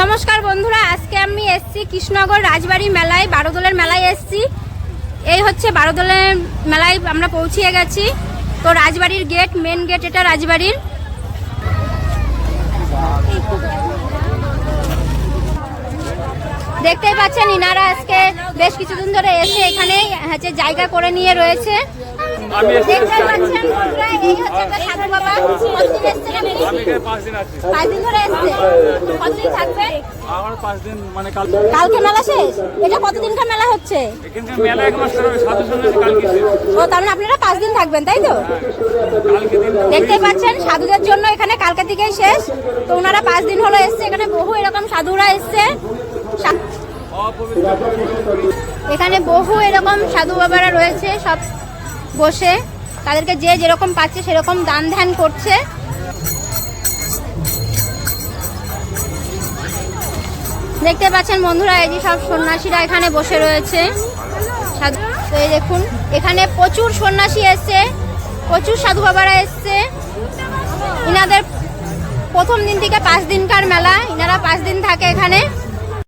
নমস্কার বন্ধুরা, আজকে আমি এসছি কৃষ্ণনগর রাজবাড়ি মেলায়, বারোদলের মেলায় এসছি। এই হচ্ছে বারোদলের মেলায় আমরা পৌঁছিয়ে গেছি। তো রাজবাড়ির গেট মেন গেট এটা রাজবাড়ির। দেখতেই পাচ্ছেন, ইনারা আজকে বেশ কিছুদিন ধরে এসে এখানে হচ্ছে জায়গা করে নিয়ে রয়েছে। দেখতে? আমি আমার পাঁচ দিন মানে কালকে। মেলা শেষ? এটা কতদিনকার মেলা হচ্ছে? মেলা এক মাস সাধু সন্ন্যাসী কালকে ও তার মানে আপনারা পাঁচ দিন থাকবেন তাই তো? দিন দেখতেই পাচ্ছেন সাধুদের জন্য এখানে কালকে থেকেই শেষ। তো ওনারা পাঁচ দিন হলো এসছে এখানে বহু এরকম সাধুরা এসছে। এখানে বহু এরকম সাধু বাবারা রয়েছে সব বসে তাদেরকে যে যেরকম পাচ্ছে সেরকম দান ধ্যান করছে। দেখতে পাচ্ছেন বন্ধুরা, এই যে সব সন্ন্যাসীরা এখানে বসে রয়েছে। তো এই দেখুন, এখানে প্রচুর সন্ন্যাসী এসছে, প্রচুর সাধু বাবারা এসছে। ইনাদের প্রথম দিন থেকে পাঁচ দিনকার মেলা, ইনারা পাঁচ দিন থাকে এখানে।